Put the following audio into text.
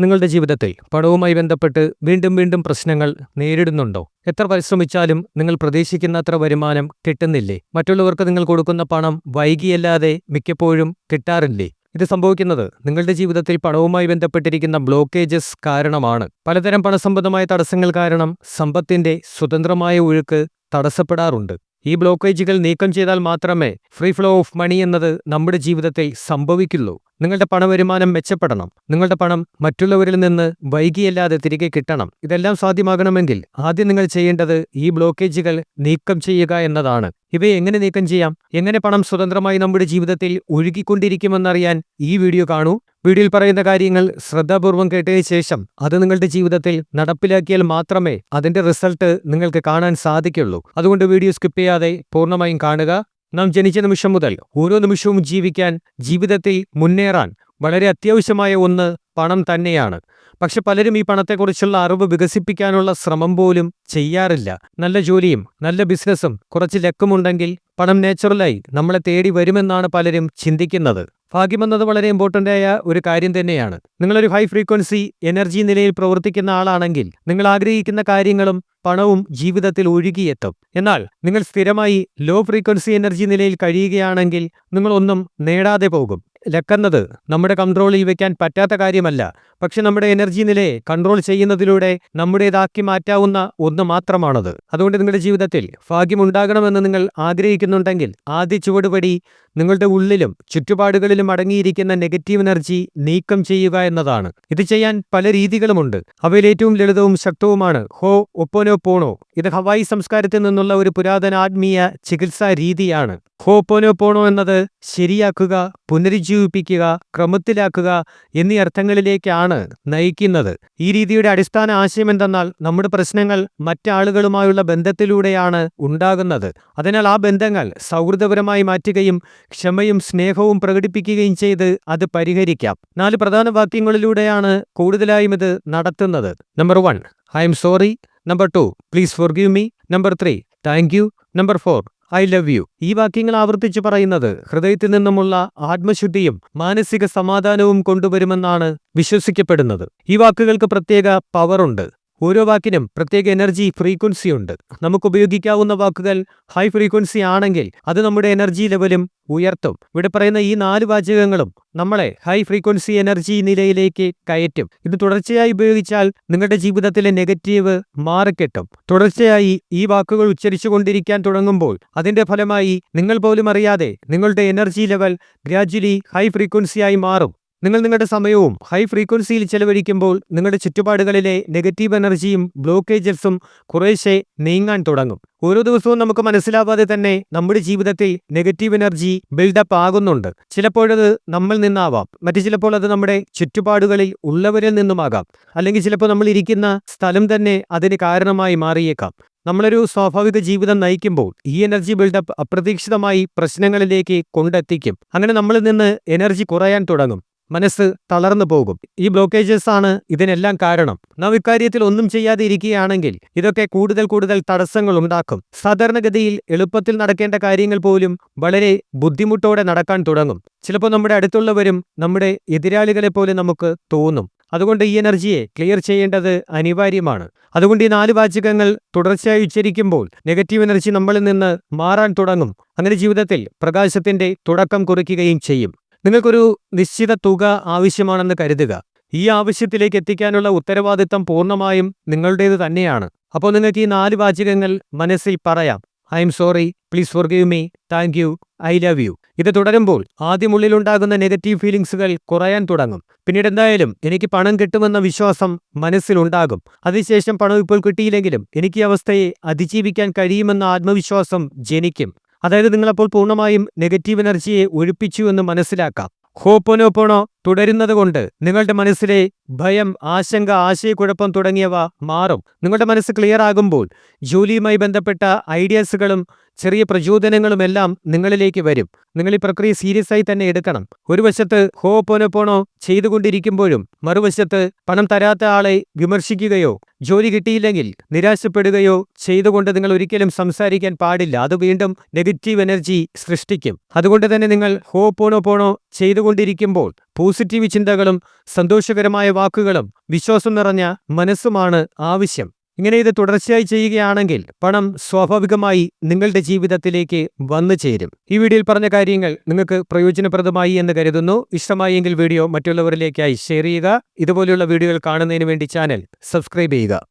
നിങ്ങളുടെ ജീവിതത്തിൽ പണവുമായി ബന്ധപ്പെട്ട് വീണ്ടും വീണ്ടും പ്രശ്നങ്ങൾ നേരിടുന്നുണ്ടോ? എത്ര പരിശ്രമിച്ചാലും നിങ്ങൾ പ്രതീക്ഷിക്കുന്നത്ര വരുമാനം കിട്ടുന്നില്ലേ? മറ്റുള്ളവർക്ക് നിങ്ങൾ കൊടുക്കുന്ന പണം വൈകിയല്ലാതെ മിക്കപ്പോഴും കിട്ടാറില്ലേ? ഇത് സംഭവിക്കുന്നത് നിങ്ങളുടെ ജീവിതത്തിൽ പണവുമായി ബന്ധപ്പെട്ടിരിക്കുന്ന ബ്ലോക്കേജസ് കാരണമാണ്. പലതരം പണസംബന്ധമായ തടസ്സങ്ങൾ കാരണം സമ്പത്തിന്റെ സ്വതന്ത്രമായ ഒഴുക്ക് തടസ്സപ്പെടാറുണ്ട്. ഈ ബ്ലോക്കേജുകൾ നീക്കം ചെയ്താൽ മാത്രമേ ഫ്രീ ഫ്ലോ ഓഫ് മണി എന്നത് നമ്മുടെ ജീവിതത്തിൽ സംഭവിക്കുള്ളൂ. നിങ്ങളുടെ പണവരുമാനം മെച്ചപ്പെടണം. നിങ്ങളുടെ പണം മറ്റുള്ളവരിൽ നിന്ന് വൈകിയല്ലാതെ തിരികെ കിട്ടണം. ഇതെല്ലാം സാധ്യമാകണമെങ്കിൽ ആദ്യം നിങ്ങൾ ചെയ്യേണ്ടത് ഈ ബ്ലോക്കേജുകൾ നീക്കം ചെയ്യുക എന്നതാണ്. ഇവയെ എങ്ങനെ നീക്കം ചെയ്യാം? എങ്ങനെ പണം സ്വതന്ത്രമായി നമ്മുടെ ജീവിതത്തിൽ ഒഴുകിക്കൊണ്ടിരിക്കുമെന്നറിയാൻ ഈ വീഡിയോ കാണൂ. വീഡിയോയിൽ പറയുന്ന കാര്യങ്ങൾ ശ്രദ്ധാപൂർവം കേട്ടതിന് ശേഷം അത് നിങ്ങളുടെ ജീവിതത്തിൽ നടപ്പിലാക്കിയാൽ മാത്രമേ അതിന്റെ റിസൾട്ട് നിങ്ങൾക്ക് കാണാൻ സാധിക്കുള്ളൂ. അതുകൊണ്ട് വീഡിയോ സ്കിപ്പ് ചെയ്യാതെ പൂർണമായും കാണുക. നാം ജനിച്ച നിമിഷം മുതൽ ഓരോ നിമിഷവും ജീവിക്കാൻ ജീവിതത്തിൽ മുന്നേറാൻ വളരെ അത്യാവശ്യമായ ഒന്ന് പണം തന്നെയാണ്. പക്ഷെ പലരും ഈ പണത്തെക്കുറിച്ചുള്ള അറിവ് വികസിപ്പിക്കാനുള്ള ശ്രമം പോലും ചെയ്യാറില്ല. നല്ല ജോലിയും നല്ല ബിസിനസ്സും കുറച്ച് ലക്കുമുണ്ടെങ്കിൽ പണം നാച്ചുറലായി നമ്മളെ തേടി വരുമെന്നാണ് പലരും ചിന്തിക്കുന്നത്. ഭാഗ്യമെന്നത് വളരെ ഇമ്പോർട്ടന്റ് ആയ ഒരു കാര്യം തന്നെയാണ്. നിങ്ങളൊരു ഹൈ ഫ്രീക്വൻസി എനർജി നിലയിൽ പ്രവർത്തിക്കുന്ന ആളാണെങ്കിൽ നിങ്ങൾ ആഗ്രഹിക്കുന്ന കാര്യങ്ങളും പണവും ജീവിതത്തിൽ ഒഴുകിയെത്തും. എന്നാൽ നിങ്ങൾ സ്ഥിരമായി ലോ ഫ്രീക്വൻസി എനർജി നിലയിൽ കഴിയുകയാണെങ്കിൽ നിങ്ങളൊന്നും നേടാതെ പോകും. ലക്കുന്നത് നമ്മുടെ കൺട്രോളിൽ വയ്ക്കാൻ പറ്റാത്ത കാര്യമല്ല. പക്ഷെ നമ്മുടെ എനർജി നിലയെ കൺട്രോൾ ചെയ്യുന്നതിലൂടെ നമ്മുടേതാക്കി മാറ്റാവുന്ന ഒന്ന് മാത്രമാണത്. അതുകൊണ്ട് നിങ്ങളുടെ ജീവിതത്തിൽ ഭാഗ്യമുണ്ടാകണമെന്ന് നിങ്ങൾ ആഗ്രഹിക്കുന്നുണ്ടെങ്കിൽ ആദ്യ ചുവടുപടി നിങ്ങളുടെ ഉള്ളിലും ചുറ്റുപാടുകളിലും അടങ്ങിയിരിക്കുന്ന നെഗറ്റീവ് എനർജി നീക്കം ചെയ്യുക എന്നതാണ്. ഇത് ചെയ്യാൻ പല രീതികളുമുണ്ട്. അവയിൽ ഏറ്റവും ലളിതവും ശക്തവുമാണ് ഹോ ഒപ്പോനോ പോണോ ഇത് ഹവായി സംസ്കാരത്തിൽ നിന്നുള്ള ഒരു പുരാതന ആത്മീയ ചികിത്സാ രീതിയാണ്. ഹോ ഒപ്പോനോ പോണോ എന്നത് ശരിയാക്കുക പുനരുജ്ജീവിപ്പിക്കുക ക്രമത്തിലാക്കുക എന്നീ അർത്ഥങ്ങളിലേക്കാണ് നയിക്കുന്നത്. ഈ രീതിയുടെ അടിസ്ഥാന ആശയം എന്തെന്നാൽ നമ്മുടെ പ്രശ്നങ്ങൾ മറ്റാളുകളുമായുള്ള ബന്ധത്തിലൂടെയാണ് ഉണ്ടാകുന്നത്. അതിനാൽ ആ ബന്ധങ്ങൾ സൗഹൃദപരമായി മാറ്റുകയും ക്ഷമയും സ്നേഹവും പ്രകടിപ്പിക്കുകയും ചെയ്ത് അത് പരിഹരിക്കാം. നാല് പ്രധാന വാക്യങ്ങളിലൂടെയാണ് കൂടുതലായും ഇത് നടത്തുന്നത്. Number one I am sorry number two please forgive me number three thank you number four I love you ഈ വാക്യങ്ങൾ ആവർത്തിച്ച് പറയുന്നത് ഹൃദയത്തിൽ നിന്നുമുള്ള ആത്മശുദ്ധിയും മാനസിക സമാധാനവും കൊണ്ടുവരുമെന്നാണ് വിശ്വസിക്കപ്പെടുന്നത്. ഈ വാക്കുകൾക്ക് പ്രത്യേക പവറുണ്ട് ഓരോ വാക്കിനും പ്രത്യേക എനർജി ഫ്രീക്വൻസി ഉണ്ട്. നമുക്ക് ഉപയോഗിക്കാവുന്ന വാക്കുകൾ ഹൈ ഫ്രീക്വൻസി ആണെങ്കിൽ അത് നമ്മുടെ എനർജി ലെവലും ഉയർത്തും. ഇവിടെ പറയുന്ന ഈ നാല് വാചകങ്ങളും നമ്മളെ ഹൈ ഫ്രീക്വൻസി എനർജി നിലയിലേക്ക് കയറ്റും. ഇത് തുടർച്ചയായി ഉപയോഗിച്ചാൽ നിങ്ങളുടെ ജീവിതത്തിലെ നെഗറ്റീവ് മാറിക്കെട്ടും. തുടർച്ചയായി ഈ വാക്കുകൾ ഉച്ചരിച്ചുകൊണ്ടിരിക്കാൻ തുടങ്ങുമ്പോൾ അതിന്റെ ഫലമായി നിങ്ങൾ പോലും അറിയാതെ നിങ്ങളുടെ എനർജി ലെവൽ ഗ്രാജ്വലി ഹൈ ഫ്രീക്വൻസിയായി മാറും. നിങ്ങൾ നിങ്ങളുടെ സമയവും ഹൈ ഫ്രീക്വൻസിയിൽ ചെലവഴിക്കുമ്പോൾ നിങ്ങളുടെ ചുറ്റുപാടുകളിലെ നെഗറ്റീവ് എനർജിയും ബ്ലോക്കേജസും കുറേശ്ശെ നീങ്ങാൻ തുടങ്ങും. ഓരോ ദിവസവും നമുക്ക് മനസ്സിലാവാതെ തന്നെ നമ്മുടെ ജീവിതത്തിൽ നെഗറ്റീവ് എനർജി ബിൽഡപ്പ് ആകുന്നുണ്ട്. ചിലപ്പോഴത് നമ്മൾ നിന്നാവാം. മറ്റു ചിലപ്പോൾ അത് നമ്മുടെ ചുറ്റുപാടുകളിൽ ഉള്ളവരിൽ നിന്നുമാകാം. അല്ലെങ്കിൽ ചിലപ്പോൾ നമ്മൾ ഇരിക്കുന്ന സ്ഥലം തന്നെ അതിന് കാരണമായി മാറിയേക്കാം. നമ്മളൊരു സ്വാഭാവിക ജീവിതം നയിക്കുമ്പോൾ ഈ എനർജി ബിൽഡപ്പ് അപ്രതീക്ഷിതമായി പ്രശ്നങ്ങളിലേക്ക് കൊണ്ടെത്തിക്കും. അങ്ങനെ നമ്മളിൽ നിന്ന് എനർജി കുറയാൻ തുടങ്ങും. മനസ്സ് തളർന്നു പോകും. ഈ ബ്ലോക്കേജസ് ആണ് ഇതിനെല്ലാം കാരണം. നാം ഇക്കാര്യത്തിൽ ഒന്നും ചെയ്യാതെ ഇരിക്കുകയാണെങ്കിൽ ഇതൊക്കെ കൂടുതൽ കൂടുതൽ തടസ്സങ്ങൾ ഉണ്ടാക്കും. സാധാരണഗതിയിൽ എളുപ്പത്തിൽ നടക്കേണ്ട കാര്യങ്ങൾ പോലും വളരെ ബുദ്ധിമുട്ടോടെ നടക്കാൻ തുടങ്ങും. ചിലപ്പോൾ നമ്മുടെ അടുത്തുള്ളവരും നമ്മുടെ എതിരാളികളെ പോലെ നമുക്ക് തോന്നും. അതുകൊണ്ട് ഈ എനർജിയെ ക്ലിയർ ചെയ്യേണ്ടത് അനിവാര്യമാണ്. അതുകൊണ്ട് ഈ നാല് വാചകങ്ങൾ തുടർച്ചയായി ഉച്ചരിക്കുമ്പോൾ നെഗറ്റീവ് എനർജി നമ്മളിൽ നിന്ന് മാറാൻ തുടങ്ങും. അങ്ങനെ ജീവിതത്തിൽ പ്രകാശത്തിന്റെ തുടക്കം കുറിക്കുകയും ചെയ്യും. നിങ്ങൾക്കൊരു നിശ്ചിത തുക ആവശ്യമാണെന്ന് കരുതുക. ഈ ആവശ്യത്തിലേക്ക് എത്തിക്കാനുള്ള ഉത്തരവാദിത്തം പൂർണമായും നിങ്ങളുടേത് തന്നെയാണ്. അപ്പോൾ നിങ്ങൾക്ക് ഈ നാല് വാചകങ്ങൾ മനസ്സിൽ പറയാം. I am sorry. Please forgive me. Thank you. I love you. ഇത് തുടരുമ്പോൾ ആദ്യം ഉള്ളിലുണ്ടാകുന്ന നെഗറ്റീവ് ഫീലിംഗ്സുകൾ കുറയാൻ തുടങ്ങും. പിന്നീട് എന്തായാലും എനിക്ക് പണം കിട്ടുമെന്ന വിശ്വാസം മനസ്സിലുണ്ടാകും അതിനുശേഷം പണം ഇപ്പോൾ കിട്ടിയില്ലെങ്കിലും എനിക്ക് ഈ അവസ്ഥയെ അതിജീവിക്കാൻ കഴിയുമെന്ന ആത്മവിശ്വാസം ജനിക്കും. അതായത് നിങ്ങളപ്പോൾ പൂർണമായും നെഗറ്റീവ് എനർജിയെ ഒഴിപ്പിച്ചു എന്ന് മനസ്സിലാക്കാം. ഹോപ്പോനോപ്പോണോ തുടരുന്നതുകൊണ്ട് നിങ്ങളുടെ മനസ്സിലെ ഭയം ആശങ്ക ആശയക്കുഴപ്പം തുടങ്ങിയവ മാറും. നിങ്ങളുടെ മനസ്സ് ക്ലിയർ ആകുമ്പോൾ ജോലിയുമായി ബന്ധപ്പെട്ട ഐഡിയാസുകളും ചെറിയ പ്രചോദനങ്ങളുമെല്ലാം നിങ്ങളിലേക്ക് വരും. നിങ്ങൾ ഈ പ്രക്രിയ സീരിയസ് ആയി തന്നെ എടുക്കണം. ഒരു വശത്ത് ഹോ ഹോപ്പോനോപ്പോണോ ചെയ്തുകൊണ്ടിരിക്കുമ്പോഴും മറുവശത്ത് പണം തരാത്ത ആളെ വിമർശിക്കുകയോ ജോലി കിട്ടിയില്ലെങ്കിൽ നിരാശപ്പെടുകയോ ചെയ്തുകൊണ്ട് നിങ്ങൾ ഒരിക്കലും സംസാരിക്കാൻ പാടില്ല. അത് വീണ്ടും നെഗറ്റീവ് എനർജി സൃഷ്ടിക്കും. അതുകൊണ്ട് തന്നെ നിങ്ങൾ ഹോ പോണോ പോണോ ചെയ്തുകൊണ്ടിരിക്കുമ്പോൾ പോസിറ്റീവ് ചിന്തകളും സന്തോഷകരമായ വാക്കുകളും വിശ്വാസം നിറഞ്ഞ മനസ്സുമാണ് ആവശ്യം. ഇങ്ങനെ ഇത് തുടർച്ചയായി ചെയ്യുകയാണെങ്കിൽ പണം സ്വാഭാവികമായി നിങ്ങളുടെ ജീവിതത്തിലേക്ക് വന്നു ചേരും. ഈ വീഡിയോയിൽ പറഞ്ഞ കാര്യങ്ങൾ നിങ്ങൾക്ക് പ്രയോജനപ്രദമായി എന്ന് കരുതുന്നു. ഇഷ്ടമായെങ്കിൽ വീഡിയോ മറ്റുള്ളവരിലേക്കായി ഷെയർ ചെയ്യുക. ഇതുപോലെയുള്ള വീഡിയോകൾ കാണുന്നതിന് വേണ്ടി ചാനൽ സബ്സ്ക്രൈബ് ചെയ്യുക.